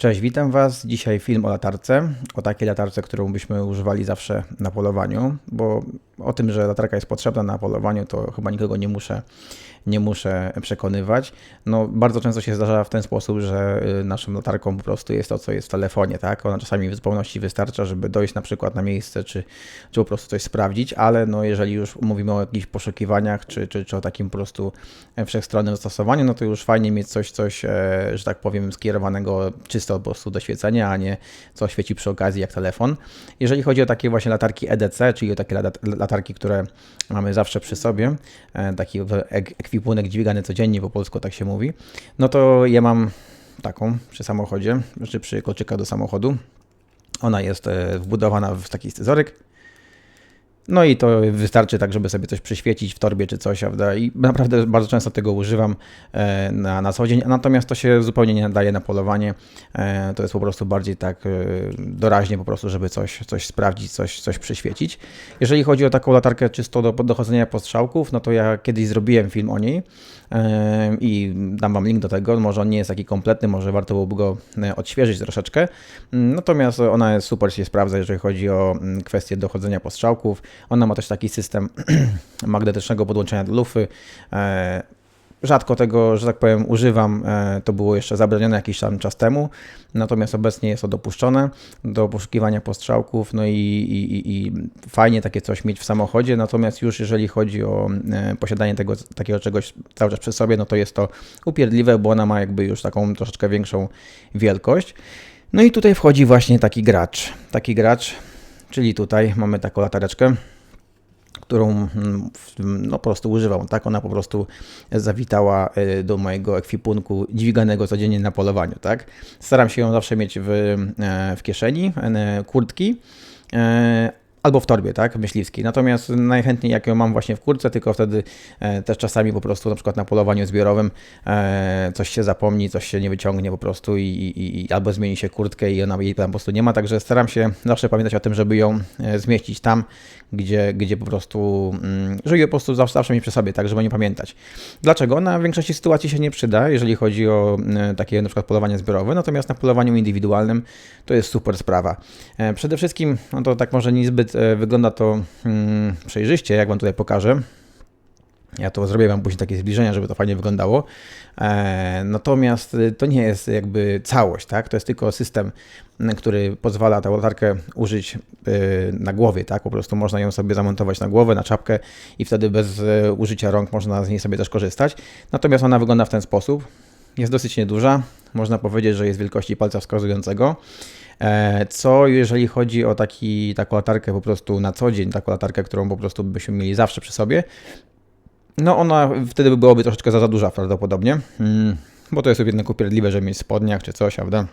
Cześć, witam Was. Dzisiaj film o latarce, o takiej latarce, którą byśmy używali zawsze na polowaniu, bo o tym, że latarka jest potrzebna na polowaniu, to chyba nikogo nie muszę, nie muszę przekonywać. No, bardzo często się zdarza w ten sposób, że y, naszą latarką po prostu jest to, co jest w telefonie, tak? Ona czasami w zupełności wystarcza, żeby dojść na przykład na miejsce, czy, czy po prostu coś sprawdzić, ale no, jeżeli już mówimy o jakichś poszukiwaniach, czy, czy, czy o takim po prostu wszechstronnym zastosowaniu, no to już fajnie mieć coś, coś, e, że tak powiem, skierowanego czysto po prostu do świecenia, a nie co świeci przy okazji jak telefon. Jeżeli chodzi o takie właśnie latarki EDC, czyli o takie latarki, które mamy zawsze przy sobie, e, taki ekwipunek dźwigany codziennie, po polsku tak się mówi, no to ja mam taką przy samochodzie, czy przy kolczykach do samochodu. Ona jest e, wbudowana w taki scyzoryk, no i to wystarczy tak, żeby sobie coś przyświecić w torbie czy coś, prawda? I naprawdę bardzo często tego używam e, na, na co dzień, natomiast to się zupełnie nie nadaje na polowanie. E, to jest po prostu bardziej tak e, doraźnie po prostu, żeby coś, coś sprawdzić, coś, coś przyświecić. Jeżeli chodzi o taką latarkę czysto do dochodzenia postrzałków, no to ja kiedyś zrobiłem film o niej i dam Wam link do tego. Może on nie jest taki kompletny, może warto byłoby go odświeżyć troszeczkę. Natomiast ona jest super się sprawdza, jeżeli chodzi o kwestię dochodzenia postrzałków. Ona ma też taki system magnetycznego podłączenia do lufy. Rzadko tego, że tak powiem, używam. E, to było jeszcze zabronione jakiś tam czas temu, natomiast obecnie jest to dopuszczone do poszukiwania postrzałków. No i, i, i fajnie takie coś mieć w samochodzie. Natomiast już jeżeli chodzi o e, posiadanie tego, takiego czegoś cały czas przy sobie, no to jest to upierdliwe, bo ona ma jakby już taką troszeczkę większą wielkość. No i tutaj wchodzi właśnie taki gracz. Taki gracz Czyli tutaj mamy taką latareczkę, którą mm, no, po prostu używam. Tak, ona po prostu zawitała e, do mojego ekwipunku dźwiganego codziennie na polowaniu. Tak? Staram się ją zawsze mieć w, e, w kieszeni, e, kurtki, albo w torbie, tak, myśliwskiej. Natomiast najchętniej jak ją mam właśnie w kurce, tylko wtedy e, też czasami po prostu na przykład na polowaniu zbiorowym e, coś się zapomni, coś się nie wyciągnie po prostu i, i, i, albo zmieni się kurtkę i ona jej tam po prostu nie ma, także staram się zawsze pamiętać o tym, żeby ją e, zmieścić tam, gdzie, gdzie po prostu, mm, żeby po prostu zawsze, zawsze mieć przy sobie, tak, żeby nie pamiętać. Dlaczego? Ona w większości sytuacji się nie przyda, jeżeli chodzi o takie na przykład polowanie zbiorowe, natomiast na polowaniu indywidualnym to jest super sprawa. Przede wszystkim, no to tak może niezbyt wygląda to hmm, przejrzyście, jak Wam tutaj pokażę. Ja to zrobię Wam później takie zbliżenia, żeby to fajnie wyglądało. E, natomiast y, to nie jest jakby całość, tak? To jest tylko system, który pozwala tę latarkę użyć na głowie, tak? Po prostu można ją sobie zamontować na głowę, na czapkę i wtedy bez użycia rąk można z niej sobie też korzystać. Natomiast ona wygląda w ten sposób. Jest dosyć nieduża. Można powiedzieć, że jest wielkości palca wskazującego. E, co jeżeli chodzi o taki, taką latarkę po prostu na co dzień, taką latarkę, którą po prostu byśmy mieli zawsze przy sobie, no ona wtedy byłoby troszeczkę za, za duża prawdopodobnie, hmm, bo to jest jednak upierdliwe, że mieć spodniach czy coś, prawda?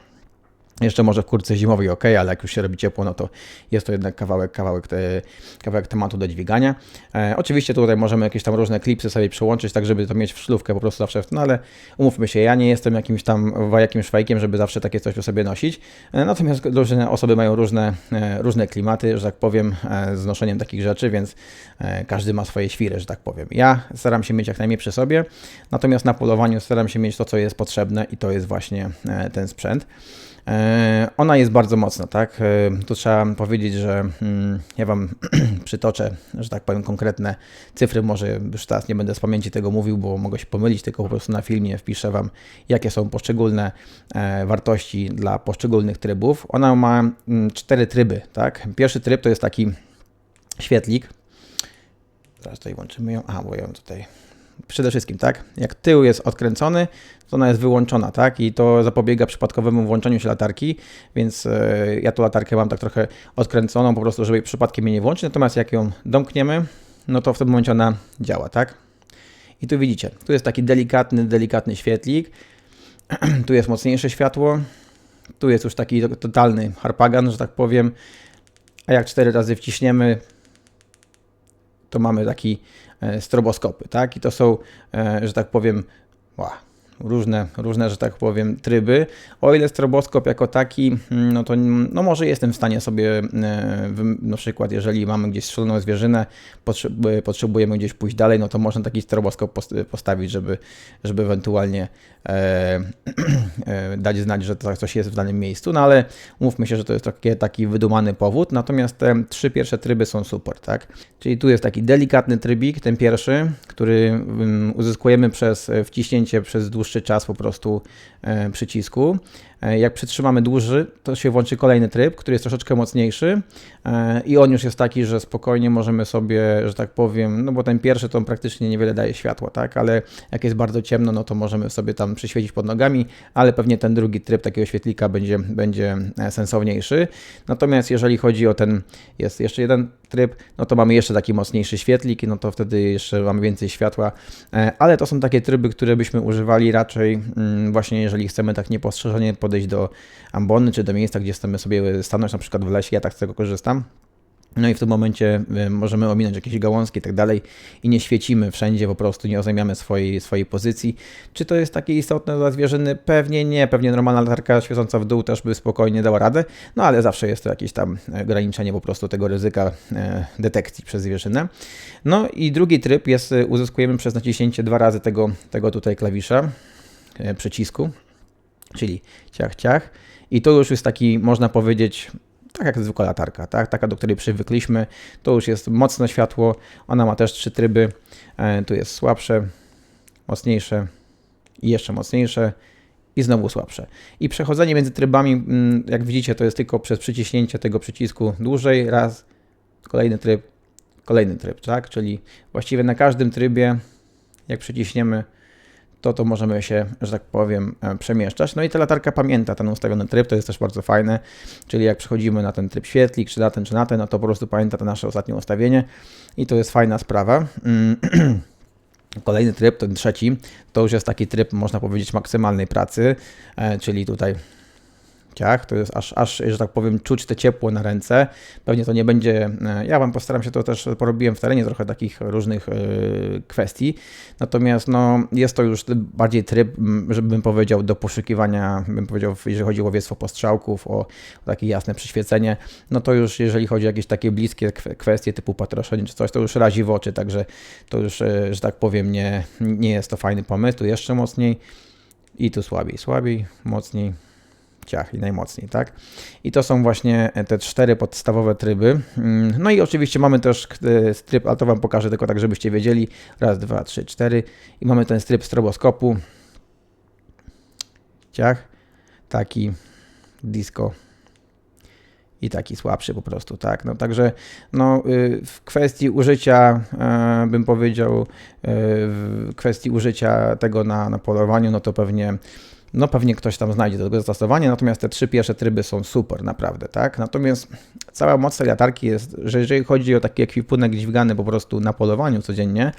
Jeszcze może w kurce zimowej ok, ale jak już się robi ciepło, no to jest to jednak kawałek, kawałek, te, kawałek tematu do dźwigania. E, oczywiście tutaj możemy jakieś tam różne klipsy sobie przyłączyć, tak żeby to mieć w szlówkę po prostu zawsze, no ale umówmy się, ja nie jestem jakimś tam wajakim szwajkiem, żeby zawsze takie coś u sobie nosić, e, natomiast różne osoby mają różne, e, różne klimaty, że tak powiem, e, z noszeniem takich rzeczy, więc e, każdy ma swoje świry, że tak powiem. Ja staram się mieć jak najmniej przy sobie, natomiast na polowaniu staram się mieć to, co jest potrzebne i to jest właśnie e, ten sprzęt. E, ona jest bardzo mocna, tak? E, tu trzeba powiedzieć, że mm, ja Wam przytoczę, że tak powiem, konkretne cyfry. Może już teraz nie będę z pamięci tego mówił, bo mogę się pomylić, tylko po prostu na filmie wpiszę Wam, jakie są poszczególne e, wartości dla poszczególnych trybów. Ona ma mm, cztery tryby, tak? Pierwszy tryb to jest taki świetlik. Zaraz tutaj włączymy ją. A, bo ją tutaj przede wszystkim, tak? Jak tył jest odkręcony, to ona jest wyłączona, tak? I to zapobiega przypadkowemu włączeniu się latarki, więc yy, ja tu latarkę mam tak trochę odkręconą, po prostu, żeby przypadkiem mnie nie włączyć, natomiast jak ją domkniemy, no to w tym momencie ona działa, tak? I tu widzicie, tu jest taki delikatny, delikatny świetlik, tu jest mocniejsze światło, tu jest już taki totalny harpagan, że tak powiem, a jak cztery razy wciśniemy, to mamy taki e, stroboskopy, tak? I to są, e, że tak powiem, wow, różne, różne, że tak powiem, tryby. O ile stroboskop jako taki, mm, no to no może jestem w stanie sobie, e, na przykład jeżeli mamy gdzieś strzeloną zwierzynę, potrzebujemy gdzieś pójść dalej, no to można taki stroboskop postawić, żeby, żeby ewentualnie e, e, dać znać, że coś jest w danym miejscu, no ale mówmy się, że to jest taki, taki wydumany powód, natomiast te trzy pierwsze tryby są super, tak? Czyli tu jest taki delikatny trybik, ten pierwszy, który mm, uzyskujemy przez wciśnięcie przez dłuższy czas po prostu e, przycisku. E, jak przytrzymamy dłuższy, to się włączy kolejny tryb, który jest troszeczkę mocniejszy e, i on już jest taki, że spokojnie możemy sobie, że tak powiem, no bo ten pierwszy to praktycznie niewiele daje światła, tak, ale jak jest bardzo ciemno, no to możemy sobie tam przyświecić pod nogami, ale pewnie ten drugi tryb takiego świetlika będzie, będzie sensowniejszy. Natomiast jeżeli chodzi o ten, jest jeszcze jeden tryb, no to mamy jeszcze taki mocniejszy świetlik, no to wtedy jeszcze mamy więcej światła, ale to są takie tryby, które byśmy używali raczej mm, właśnie jeżeli chcemy tak niepostrzeżenie podejść do ambony czy do miejsca, gdzie chcemy sobie stanąć, na przykład w lesie, ja tak z tego korzystam. No i w tym momencie y, możemy ominąć jakieś gałązki i tak dalej i nie świecimy wszędzie, po prostu nie ozajmiamy swojej, swojej pozycji. Czy to jest takie istotne dla zwierzyny? Pewnie nie, pewnie normalna latarka świecąca w dół też by spokojnie dała radę, no ale zawsze jest to jakieś tam ograniczenie po prostu tego ryzyka e, detekcji przez zwierzynę. No i drugi tryb jest, y, uzyskujemy przez naciśnięcie dwa razy tego, tego tutaj klawisza, e, przycisku, czyli ciach, ciach. I to już jest taki, można powiedzieć, tak jak zwykła latarka, tak? taka do której przywykliśmy. To już jest mocne światło, ona ma też trzy tryby. E, tu jest słabsze, mocniejsze i jeszcze mocniejsze i znowu słabsze. I przechodzenie między trybami, mm, jak widzicie, to jest tylko przez przyciśnięcie tego przycisku dłużej, raz, kolejny tryb, kolejny tryb, tak? Czyli właściwie na każdym trybie, jak przyciśniemy to to możemy się, że tak powiem, e, przemieszczać. No i ta latarka pamięta ten ustawiony tryb, to jest też bardzo fajne, czyli jak przechodzimy na ten tryb świetlik, czy na ten, czy na ten, no to po prostu pamięta to nasze ostatnie ustawienie i to jest fajna sprawa. Mm, kolejny tryb, ten trzeci, to już jest taki tryb, można powiedzieć, maksymalnej pracy, e, czyli tutaj to jest aż, aż, że tak powiem, czuć te ciepło na ręce. Pewnie to nie będzie, e, ja Wam postaram się to też, porobiłem w terenie trochę takich różnych yy, kwestii, natomiast no, jest to już bardziej tryb, żebym powiedział, do poszukiwania, bym powiedział, jeżeli chodzi o łowiectwo postrzałków, o, o takie jasne przyświecenie, no to już jeżeli chodzi o jakieś takie bliskie kwestie typu patroszenie czy coś, to już razi w oczy, także to już, że tak powiem, nie, nie jest to fajny pomysł, tu jeszcze mocniej i tu słabiej, słabiej, mocniej, ciach i najmocniej, tak? I to są właśnie te cztery podstawowe tryby. Mm, no i oczywiście mamy też e, tryb, ale to Wam pokażę tylko tak, żebyście wiedzieli. Raz, dwa, trzy, cztery. I mamy ten tryb stroboskopu. Ciach, taki disco i taki słabszy po prostu, tak. No także no, y, w kwestii użycia, e, bym powiedział, e, w kwestii użycia tego na, na polowaniu, no to pewnie no pewnie ktoś tam znajdzie do tego zastosowanie, natomiast te trzy pierwsze tryby są super, naprawdę, tak? Natomiast cała moc tej latarki jest, że jeżeli chodzi o taki ekwipunek dźwigany po prostu na polowaniu codziennie,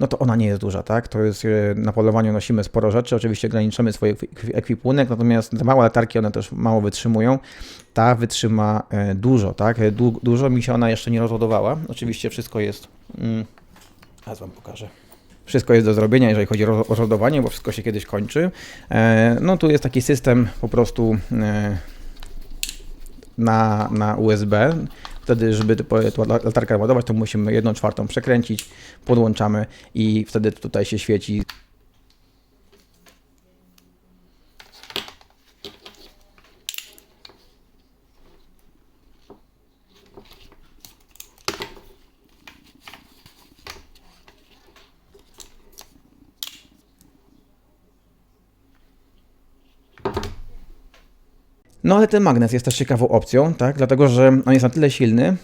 no to ona nie jest duża, tak? To jest, e, na polowaniu nosimy sporo rzeczy, oczywiście ograniczamy swój ekwipunek, natomiast te małe latarki, one też mało wytrzymują. Ta wytrzyma e, dużo, tak? E, du dużo mi się ona jeszcze nie rozładowała. Oczywiście wszystko jest... Mm, Wam pokażę. Wszystko jest do zrobienia, jeżeli chodzi o rozładowanie, bo wszystko się kiedyś kończy. E, no tu jest taki system po prostu e, na, na USB. Wtedy, żeby latarkę ładować, to musimy jedną czwartą przekręcić, podłączamy i wtedy tutaj się świeci No ale ten magnes jest też ciekawą opcją, tak? Dlatego, że on jest na tyle silny,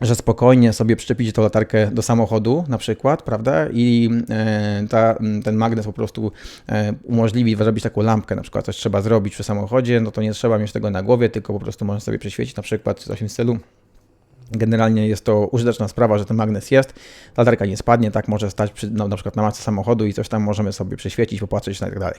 że spokojnie sobie przyczepicie tą latarkę do samochodu na przykład, prawda? I e, ta, ten magnes po prostu e, umożliwi zrobić taką lampkę, na przykład coś trzeba zrobić przy samochodzie, no to nie trzeba mieć tego na głowie, tylko po prostu można sobie przeświecić na przykład w stylu Generalnie jest to użyteczna sprawa, że ten magnes jest. Latarka nie spadnie, tak może stać przy, no, na przykład na masce samochodu i coś tam możemy sobie przeświecić, popatrzeć na tak dalej.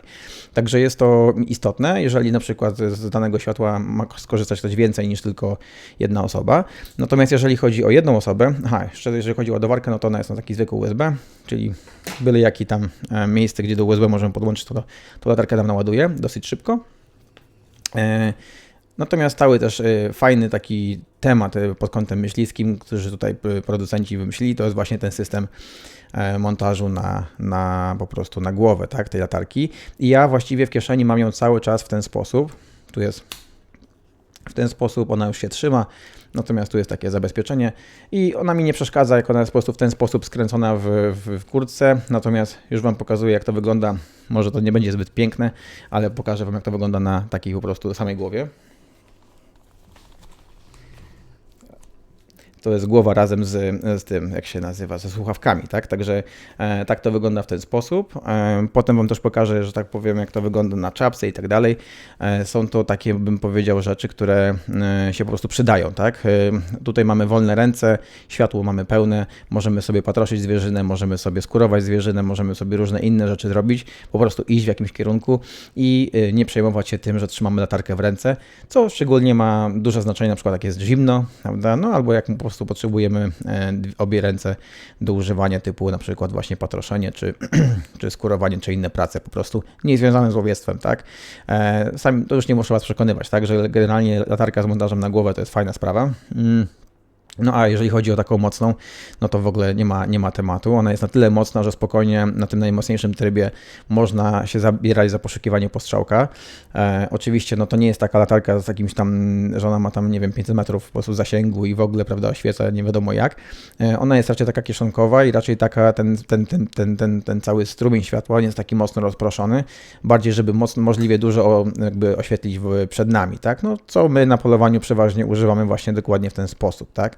Także jest to istotne, jeżeli na przykład z danego światła ma skorzystać ktoś więcej niż tylko jedna osoba. Natomiast jeżeli chodzi o jedną osobę, aha, jeszcze jeżeli chodzi o ładowarkę, no to ona jest na taki zwykły USB, czyli byle jaki tam e, miejsce, gdzie do USB możemy podłączyć, to, to latarka nam naładuje dosyć szybko. Natomiast cały też y, fajny taki temat y, pod kątem myśliwskim, który tutaj y, producenci wymyślili, to jest właśnie ten system e, montażu na, na po prostu na głowę tak, tej latarki. I ja właściwie w kieszeni mam ją cały czas w ten sposób. Tu jest w ten sposób, ona już się trzyma, natomiast tu jest takie zabezpieczenie i ona mi nie przeszkadza, jak ona jest po prostu w ten sposób skręcona w, w, w kurtce, natomiast już Wam pokazuję, jak to wygląda. Może to nie będzie zbyt piękne, ale pokażę Wam, jak to wygląda na takiej po prostu samej głowie. To jest głowa razem z, z tym, jak się nazywa, ze słuchawkami, tak? Także e, tak to wygląda w ten sposób. E, potem Wam też pokażę, że tak powiem, jak to wygląda na czapce i tak dalej. E, są to takie, bym powiedział, rzeczy, które e, się po prostu przydają, tak? E, tutaj mamy wolne ręce, światło mamy pełne, możemy sobie patroszyć zwierzynę, możemy sobie skurować zwierzynę, możemy sobie różne inne rzeczy zrobić, po prostu iść w jakimś kierunku i e, nie przejmować się tym, że trzymamy latarkę w ręce, co szczególnie ma duże znaczenie, na przykład jak jest zimno, prawda? No albo jak po prostu potrzebujemy e, obie ręce do używania typu na przykład właśnie patroszenie, czy, czy skurowanie, czy inne prace po prostu nie związane z łowiectwem, tak? E, sami, to już nie muszę Was przekonywać, tak? Że generalnie latarka z montażem na głowę to jest fajna sprawa. No a jeżeli chodzi o taką mocną, no to w ogóle nie ma, nie ma tematu. Ona jest na tyle mocna, że spokojnie na tym najmocniejszym trybie można się zabierać za poszukiwanie postrzałka. E, oczywiście no to nie jest taka latarka z jakimś tam, że ona ma tam, nie wiem, 500 metrów po prostu zasięgu i w ogóle, prawda, oświeca nie wiadomo jak. E, ona jest raczej taka kieszonkowa i raczej taka, ten, ten, ten, ten, ten, ten cały strumień światła nie jest taki mocno rozproszony, bardziej żeby mocno, możliwie dużo jakby oświetlić w, przed nami, tak? No co my na polowaniu przeważnie używamy właśnie dokładnie w ten sposób, tak?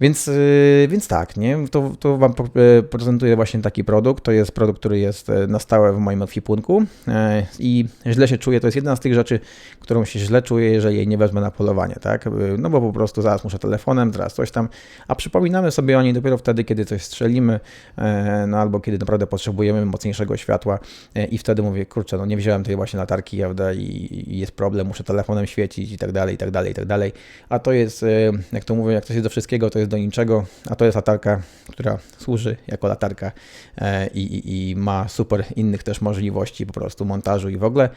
Więc, yy, więc tak, nie? To, to Wam e, prezentuję właśnie taki produkt. To jest produkt, który jest e, na stałe w moim ekwipunku i źle się czuję. To jest jedna z tych rzeczy, którą się źle czuję, jeżeli jej nie wezmę na polowanie, tak? No bo po prostu zaraz muszę telefonem, zaraz coś tam, a przypominamy sobie o niej dopiero wtedy, kiedy coś strzelimy, no albo kiedy naprawdę potrzebujemy mocniejszego światła i wtedy mówię, kurczę, no nie wziąłem tej właśnie latarki, prawda, i, jest problem, muszę telefonem świecić i tak dalej, i tak dalej, i tak dalej. A to jest, jak to mówię, jak coś jest do wszystkiego, to jest do niczego, a to jest latarka, która służy jako latarka e, i, i, i ma super innych też możliwości po prostu montażu i w ogóle.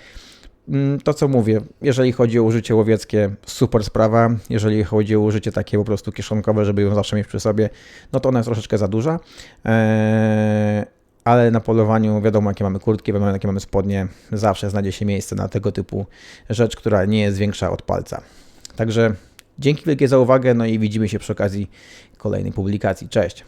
Mm, to co mówię, jeżeli chodzi o użycie łowieckie, super sprawa. Jeżeli chodzi o użycie takie po prostu kieszonkowe, żeby ją zawsze mieć przy sobie, no to ona jest troszeczkę za duża. Eee, ale na polowaniu wiadomo, jakie mamy kurtki, wiadomo, jakie mamy spodnie, zawsze znajdzie się miejsce na tego typu rzecz, która nie jest większa od palca. Także Dzięki wielkie za uwagę, no i widzimy się przy okazji kolejnej publikacji. Cześć!